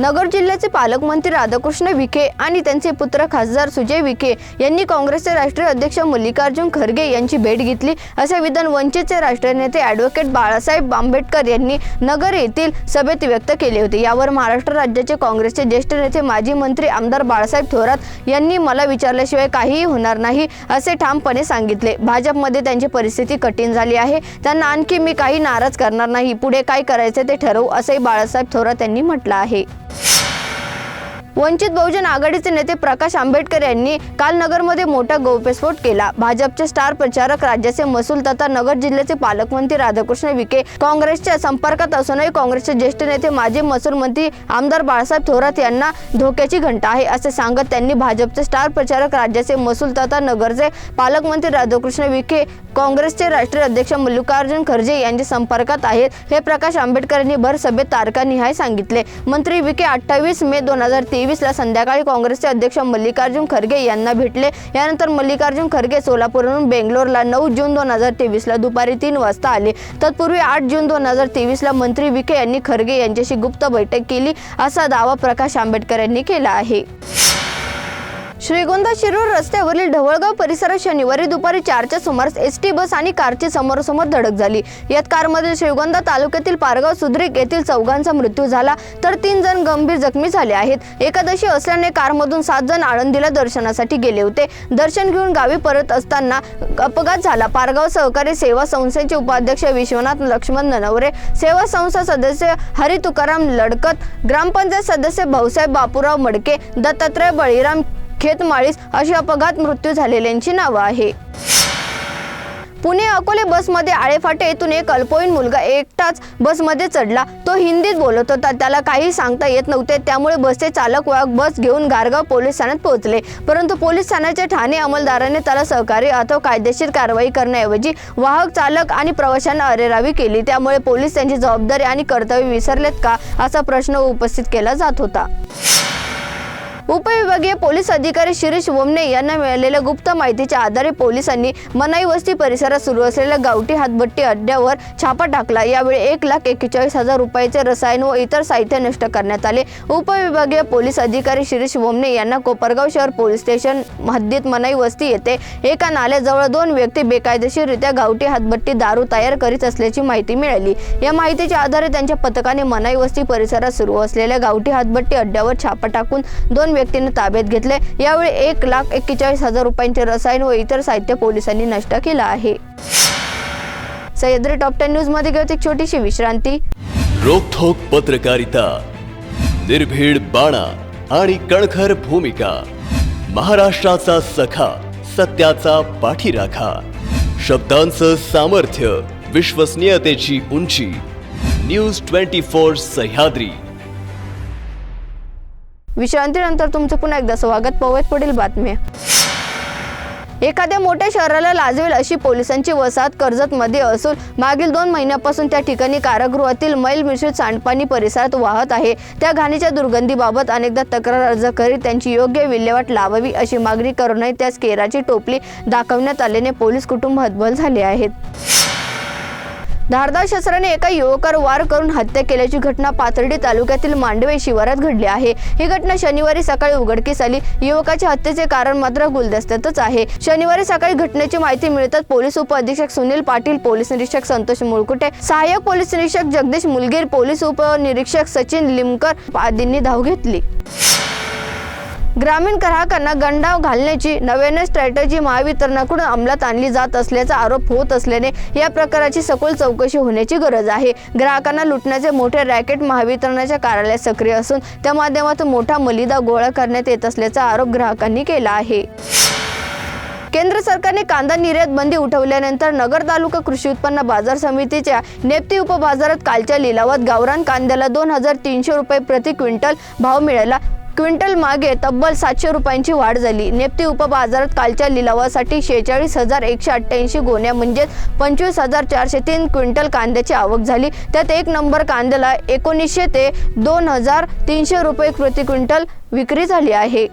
नगर जिल्ह्याचे पालकमंत्री राधाकृष्ण विखे आणि त्यांचे पुत्र खासदार सुजय विखे यांनी काँग्रेसचे राष्ट्रीय अध्यक्ष मल्लिकार्जुन खरगे यांची भेट घेतली. असे विधान वंचितचे राष्ट्रीय नेते ॲडव्होकेट बाळासाहेब आंबेडकर यांनी नगर येथील सभेत व्यक्त केले होते. यावर महाराष्ट्र राज्याचे काँग्रेसचे ज्येष्ठ नेते माजी मंत्री आमदार बाळासाहेब थोरात यांनी मला विचारल्याशिवाय काहीही होणार नाही असे ठामपणे सांगितले. भाजपमध्ये त्यांची परिस्थिती कठीण झाली आहे. त्यांना आणखी मी काही नाराज करणार नाही. पुढे काय करायचे ते ठरवू असंही बाळासाहेब थोरात यांनी म्हटलं आहे. वंचित बहुजन आघाडीचे नेते प्रकाश आंबेडकर यांनी काल नगरमध्ये मोठा गौप्यस्फोट केला. भाजपचे स्टार प्रचारक राज्याचे महसूल तथा नगर जिल्ह्याचे पालकमंत्री राधाकृष्ण विखे काँग्रेसच्या संपर्कात असूनही काँग्रेसचे ज्येष्ठ नेते माजी महसूल मंत्री आमदार बाळासाहेब थोरात यांना धोक्याची घंटा आहे असे सांगत त्यांनी भाजपचे स्टार प्रचारक राज्याचे महसूल तथा नगरचे पालकमंत्री राधाकृष्ण विखे काँग्रेसचे राष्ट्रीय अध्यक्ष मल्लिकार्जुन खरगे यांच्या संपर्कात आहेत. हे प्रकाश आंबेडकर यांनी भर सभेत तारखानिहाय सांगितले. मंत्री विखे अठ्ठावीस मे दोन हजार तीन तेवीसला संध्याकाळी काँग्रेसचे अध्यक्ष मल्लिकार्जुन खरगे यांना भेटले. यानंतर मल्लिकार्जुन खरगे सोलापूरहून बेंगलोरला नऊ जून दोन हजार तेवीसला दुपारी तीन वाजता आले. तत्पूर्वी आठ जून दोन हजार तेवीसला मंत्री विखे यांनी खरगे यांच्याशी गुप्त बैठक केली असा दावा प्रकाश आंबेडकर यांनी केला आहे. श्रीगोंदा शिरूर रस्त्यावरील ढवळगाव परिसरात शनिवारी दुपारी चारच्या सुमारास एस टी बस आणि कारची समोरासमोर धडक झाली. यात कारमधील श्रीगोंदा तालुक्यातील पारगाव सुद्रिक येथील चौघांचा मृत्यू झाला. तर तीन जण गंभीर जखमी झाले आहेत. एकादशी असल्याने कारमधून सात जण आळंदीला दर्शनासाठी गेले होते. दर्शन घेऊन गावी परत असताना अपघात झाला. पारगाव सहकारी सेवा संस्थेचे उपाध्यक्ष विश्वनाथ लक्ष्मण ननवरे सेवा संस्था सदस्य हरी तुकाराम लडकत ग्रामपंचायत सदस्य भाऊसाहेब बापूराव मडके दत्तात्रय बळीराम खेतमाळीस अशी अपघात मृत्यू झालेल्यांची नावं आहे. पुणे अकोले बसमध्ये आळेफाटे येथून एक अल्पवयीन मुलगा एकटाच बसमध्ये चढला. तो हिंदीत बोलत होता. त्याला काही सांगता येत नव्हते. त्यामुळे बसचे चालक वाहक बस घेऊन गारगाव पोलीस ठाण्यात पोहोचले. परंतु पोलीस ठाण्याच्या ठाणे अंमलदाराने त्याला सहकारी अथवा कायदेशीर कारवाई करण्याऐवजी वाहक चालक आणि प्रवाशांना अरेरावी केली. त्यामुळे पोलीस त्यांची जबाबदारी आणि कर्तव्य विसरलेत का असा प्रश्न उपस्थित केला जात होता. उपविभागीय पोलीस अधिकारी शिरीष वमने यांना मिळालेल्या गुप्त माहितीच्या आधारे पोलिसांनी मनाई वस्ती परिसरात सुरू असलेल्या गावठी हातभट्टी अड्ड्यावर छापा टाकला. यावेळी एक लाख एक्केचाळीस हजार रुपयाचे रसायन व इतर साहित्य नष्ट करण्यात आले. उपविभागीय पोलीस अधिकारी शिरीष वमने यांना कोपरगाव शहर पोलीस स्टेशन हद्दीत मनाई वस्ती येथे एका नाल्याजवळ दोन व्यक्ती बेकायदेशीररित्या गावठी हातभट्टी दारू तयार करीत असल्याची माहिती मिळाली. या माहितीच्या आधारे त्यांच्या पथकाने मनाई वस्ती परिसरात सुरू असलेल्या गावठी हातभट्टी अड्ड्यावर छापा टाकून दोन व्यक्तींना ताब्यात घेतले. यावेळी एक लाख एक्केचाळीस हजार रुपयांचे रसायन व इतर साहित्य पोलिसांनी नष्ट केलं आहे. सह्याद्री टॉप टेन न्यूजमध्ये घेऊ एक छोटीशी विश्रांती. रोखोक पत्रकारिता निर्भीड बाणा आणि कणखर भूमिका. महाराष्ट्राचा सखा सत्याचा पाठीराखा. शब्दांचं सामर्थ्य विश्वसनीयतेची उंची. News twenty four Sahyadri. विश्रांतीनंतर तुमचं पुन्हा एकदा स्वागत. पाहूयात पुढील बातमी एखाद्या मोठ्या शहराला लाजवेल अशी पोलिसांची वसाहत कर्जतमध्ये असून मागील दोन महिन्यापासून त्या ठिकाणी कारागृहातील मैल मिश्रित सांडपाणी परिसरात वाहत आहे. त्या घाणीच्या दुर्गंधीबाबत अनेकदा तक्रार अर्ज करीत त्यांची योग्य विल्हेवाट लावावी अशी मागणी करूनही त्यास केराची टोपली दाखवण्यात आल्याने पोलीस कुटुंब हतबल झाले आहेत. धारदार शस्त्राने एका युवकावर वार करून हत्या केल्याची घटना पाथर्डी तालुक्यातील मांडवे शिवारात घडली आहे. ही घटना शनिवारी सकाळी उघडकीस आली. युवकाच्या हत्येचे कारण मात्र गुलदस्त्यातच आहे. शनिवारी सकाळी घटनेची माहिती मिळताच पोलीस उपअधीक्षक सुनील पाटील पोलीस निरीक्षक संतोष मुळकुटे सहाय्यक पोलीस निरीक्षक जगदीश मुलगीर पोलीस उपनिरीक्षक सचिन लिमकर आदींनी धाव घेतली. ग्रामीण ग्राहकांना गंडाव घालण्याची नव्याने स्ट्रॅटजी महावितरणाकडून अंमलात आणली जात असल्याचा आरोप होत असल्याने या प्रकाराची सखोल चौकशी होण्याची गरज आहे. ग्राहकांना लुटण्याचे मोठे रॅकेट महावितरणाच्या कार्यालयात सक्रिय असून त्या माध्यमातून मोठा मलिदा गोळा करण्यात येत असल्याचा आरोप ग्राहकांनी केला आहे. केंद्र सरकारने कांदा निर्यात बंदी उठवल्यानंतर नगर तालुका कृषी उत्पन्न बाजार समितीच्या नेप्ती उपबाजारात कालच्या लिलावात गावरान कांद्याला दोन हजार तीनशे रुपये प्रति क्विंटल भाव मिळाला. क्विंटल मागे तब्बल सातशे रुपयांची वाढ झाली. नेप्ती उपबाजारात कालच्या लिलावासाठी शेहेचाळीस हजार एकशे अठ्ठ्याऐंशी गोण्या म्हणजेच पंचवीस हजार चारशे तीन क्विंटल कांद्याची आवक झाली. त्यात एक नंबर कांद्याला एकोणीसशे ते दोन हजार तीनशे रुपये प्रति क्विंटल विक्री झाली आहे.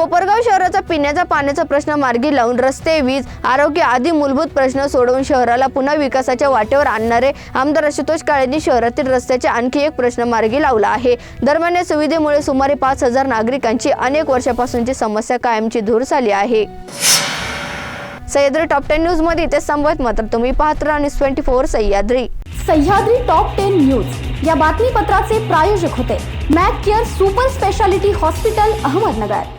कोपरगाव शहराचा पिण्याचा पाण्याचा प्रश्न मार्गी लावून रस्ते वीज आरोग्य आदी मूलभूत प्रश्न सोडवून शहराला पुन्हा विकासाच्या वाटेवर आणणारे आमदार आशुतोष काळेंनी शहरातील रस्त्याचे आणखी एक प्रश्न मार्गी लावला आहे. दरम्यान या सुविधेमुळे सुमारे पाच हजार नागरिकांची अनेक वर्षापासूनची समस्या कायमची दूर झाली आहे. सह्याद्री टॉप टेन न्यूजमध्ये इथे संवाद मात्र तुम्ही पाहत राहा. News twenty four Sahyadri. Sahyadri top ten news. या बातमीपत्राचे प्रायोजक होते. Mac care super speciality hospital Ahmednagar.